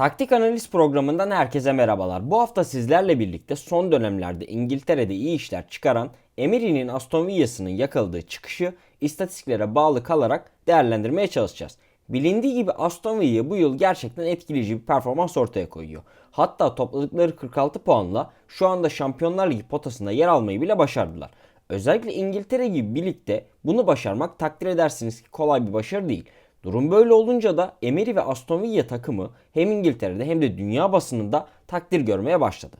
Taktik analiz programından herkese merhabalar. Bu hafta sizlerle birlikte son dönemlerde İngiltere'de iyi işler çıkaran Emery'nin Aston Villa'sının yakaladığı çıkışı istatistiklere bağlı kalarak değerlendirmeye çalışacağız. Bilindiği gibi Aston Villa bu yıl gerçekten etkileyici bir performans ortaya koyuyor. Hatta topladıkları 46 puanla şu anda Şampiyonlar Ligi potasında yer almayı bile başardılar. Özellikle İngiltere gibi bir ligde bunu başarmak takdir edersiniz ki kolay bir başarı değil. Durum böyle olunca da Emery ve Aston Villa takımı hem İngiltere'de hem de dünya basınında takdir görmeye başladı.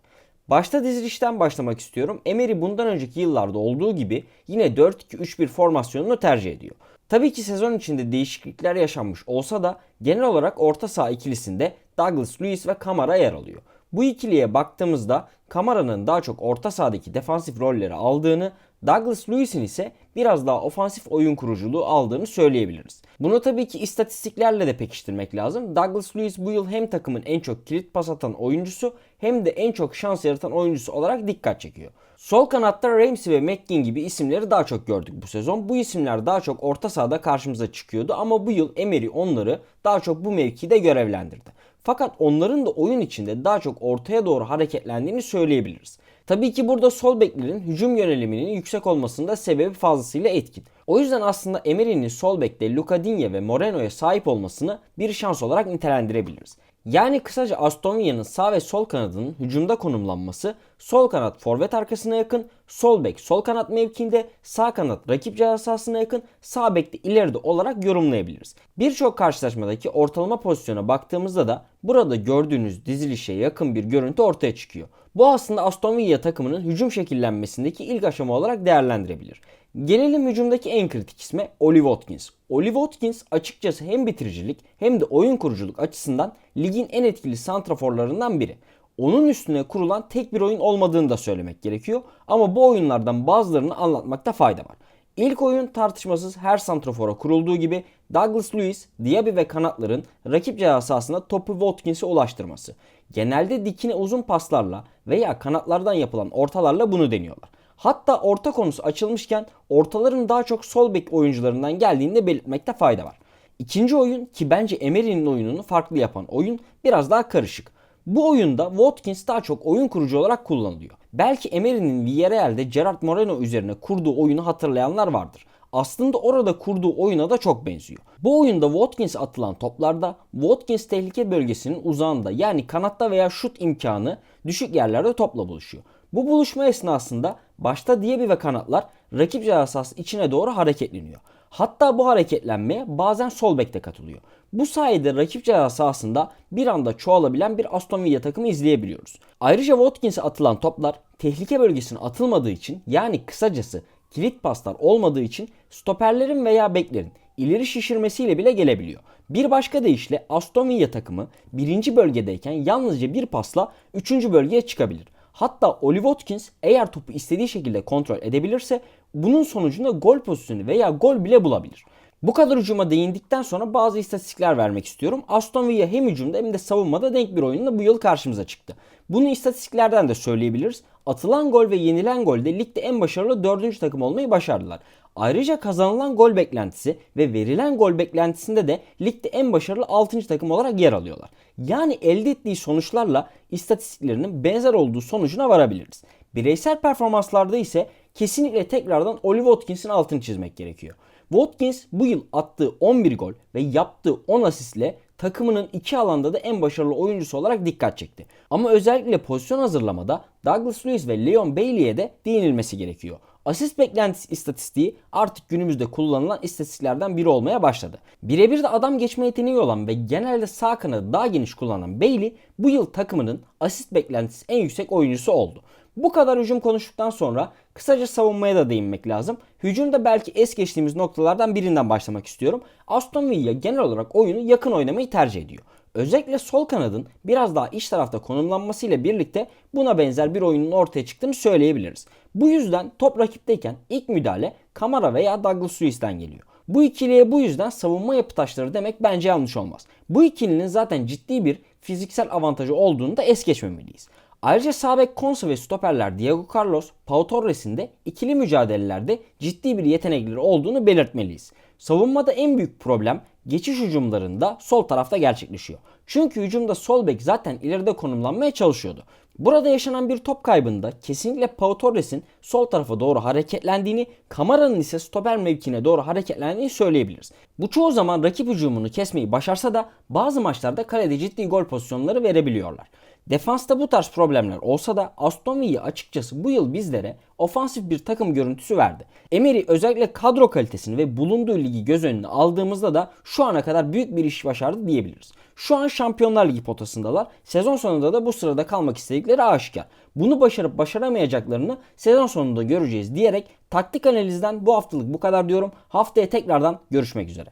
Başta dizilişten başlamak istiyorum. Emery bundan önceki yıllarda olduğu gibi yine 4-2-3-1 formasyonunu tercih ediyor. Tabii ki sezon içinde değişiklikler yaşanmış olsa da genel olarak orta saha ikilisinde Douglas Luiz ve Kamara yer alıyor. Bu ikiliye baktığımızda Kamara'nın daha çok orta sahadaki defansif rolleri aldığını, Douglas Luiz'in ise biraz daha ofansif oyun kuruculuğu aldığını söyleyebiliriz. Bunu tabii ki istatistiklerle de pekiştirmek lazım. Douglas Luiz bu yıl hem takımın en çok kilit pas atan oyuncusu hem de en çok şans yaratan oyuncusu olarak dikkat çekiyor. Sol kanatta Ramsey ve McGinn gibi isimleri daha çok gördük bu sezon. Bu isimler daha çok orta sahada karşımıza çıkıyordu ama bu yıl Emery onları daha çok bu mevkide görevlendirdi. Fakat onların da oyun içinde daha çok ortaya doğru hareketlendiğini söyleyebiliriz. Tabii ki burada sol beklerin hücum yöneliminin yüksek olmasında sebebi fazlasıyla etkin. O yüzden aslında Emery'nin sol bekte Luka Digne ve Moreno'ya sahip olmasını bir şans olarak nitelendirebiliriz. Yani kısaca Aston Villa'nın sağ ve sol kanadının hücumda konumlanması sol kanat forvet arkasına yakın, sol bek sol kanat mevkiinde, sağ kanat rakip ceza sahasına yakın, sağ bek de ileride olarak yorumlayabiliriz. Birçok karşılaşmadaki ortalama pozisyona baktığımızda da burada gördüğünüz dizilişe yakın bir görüntü ortaya çıkıyor. Bu aslında Aston Villa takımının hücum şekillenmesindeki ilk aşama olarak değerlendirebilir. Gelelim hücumdaki en kritik isme Oli Watkins. Oli Watkins açıkçası hem bitiricilik hem de oyun kuruculuk açısından ligin en etkili santraforlarından biri. Onun üstüne kurulan tek bir oyun olmadığını da söylemek gerekiyor ama bu oyunlardan bazılarını anlatmakta fayda var. İlk oyun tartışmasız her santrafora kurulduğu gibi Douglas Lewis, Diaby ve kanatların rakip ceza sahasına topu Watkins'e ulaştırması. Genelde dikine uzun paslarla veya kanatlardan yapılan ortalarla bunu deniyorlar. Hatta orta konusu açılmışken ortaların daha çok sol bek oyuncularından geldiğini de belirtmekte fayda var. İkinci oyun ki bence Emery'nin oyununu farklı yapan oyun biraz daha karışık. Bu oyunda Watkins daha çok oyun kurucu olarak kullanılıyor. Belki Emery'nin Villarreal'de Gerard Moreno üzerine kurduğu oyunu hatırlayanlar vardır. Aslında orada kurduğu oyuna da çok benziyor. Bu oyunda Watkins atılan toplarda Watkins tehlike bölgesinin uzağında yani kanatta veya şut imkanı düşük yerlerde topla buluşuyor. Bu buluşma esnasında başta Diaby ve kanatlar rakip ceza sahası içine doğru hareketleniyor. Hatta bu hareketlenmeye bazen sol bekte katılıyor. Bu sayede rakip ceza sahasında bir anda çoğalabilen bir Aston Villa takımı izleyebiliyoruz. Ayrıca Watkins'e atılan toplar tehlike bölgesine atılmadığı için yani kısacası kilit paslar olmadığı için stoperlerin veya beklerin ileri şişirmesiyle bile gelebiliyor. Bir başka deyişle Aston Villa takımı birinci bölgedeyken yalnızca bir pasla üçüncü bölgeye çıkabilir. Hatta Oli Watkins eğer topu istediği şekilde kontrol edebilirse bunun sonucunda gol pozisyonu veya gol bile bulabilir. Bu kadar hücuma değindikten sonra bazı istatistikler vermek istiyorum. Aston Villa hem hücumda hem de savunmada denk bir oyunla bu yıl karşımıza çıktı. Bunu istatistiklerden de söyleyebiliriz. Atılan gol ve yenilen golde ligde en başarılı dördüncü takım olmayı başardılar. Ayrıca kazanılan gol beklentisi ve verilen gol beklentisinde de ligde en başarılı 6. takım olarak yer alıyorlar. Yani elde ettiği sonuçlarla istatistiklerinin benzer olduğu sonucuna varabiliriz. Bireysel performanslarda ise kesinlikle tekrardan Oli Watkins'in altını çizmek gerekiyor. Watkins bu yıl attığı 11 gol ve yaptığı 10 asistle takımının iki alanda da en başarılı oyuncusu olarak dikkat çekti. Ama özellikle pozisyon hazırlamada Douglas Luiz ve Leon Bailey'e de değinilmesi gerekiyor. Asist beklentisi istatistiği artık günümüzde kullanılan istatistiklerden biri olmaya başladı. Birebir de adam geçme yeteneği olan ve genelde sağ kanadı daha geniş kullanan Bailey bu yıl takımının asist beklentisi en yüksek oyuncusu oldu. Bu kadar hücum konuştuktan sonra kısaca savunmaya da değinmek lazım. Hücumda belki es geçtiğimiz noktalardan birinden başlamak istiyorum. Aston Villa genel olarak oyunu yakın oynamayı tercih ediyor. Özellikle sol kanadın biraz daha iç tarafta konumlanmasıyla birlikte buna benzer bir oyunun ortaya çıktığını söyleyebiliriz. Bu yüzden top rakipteyken ilk müdahale Kamara veya Douglas Luiz'den geliyor. Bu ikiliye bu yüzden savunma yapı taşları demek bence yanlış olmaz. Bu ikilinin zaten ciddi bir fiziksel avantajı olduğunu da es geçmemeliyiz. Ayrıca sağ bek Konsa ve stoperler Diego Carlos, Pau Torres'in de ikili mücadelelerde ciddi bir yetenekleri olduğunu belirtmeliyiz. Savunmada en büyük problem geçiş hücumlarında sol tarafta gerçekleşiyor. Çünkü hücumda sol bek zaten ileride konumlanmaya çalışıyordu. Burada yaşanan bir top kaybında kesinlikle Pau Torres'in sol tarafa doğru hareketlendiğini, Kamara'nın ise stoper mevkine doğru hareketlendiğini söyleyebiliriz. Bu çoğu zaman rakip hücumunu kesmeyi başarsa da bazı maçlarda kalede ciddi gol pozisyonları verebiliyorlar. Defansta bu tarz problemler olsa da Aston Villa açıkçası bu yıl bizlere ofansif bir takım görüntüsü verdi. Emery özellikle kadro kalitesini ve bulunduğu ligi göz önüne aldığımızda da şu ana kadar büyük bir iş başardı diyebiliriz. Şu an Şampiyonlar Ligi potasındalar. Sezon sonunda da bu sırada kalmak istedikleri aşikar. Bunu başarıp başaramayacaklarını sezon sonunda göreceğiz diyerek taktik analizden bu haftalık bu kadar diyorum. Haftaya tekrardan görüşmek üzere.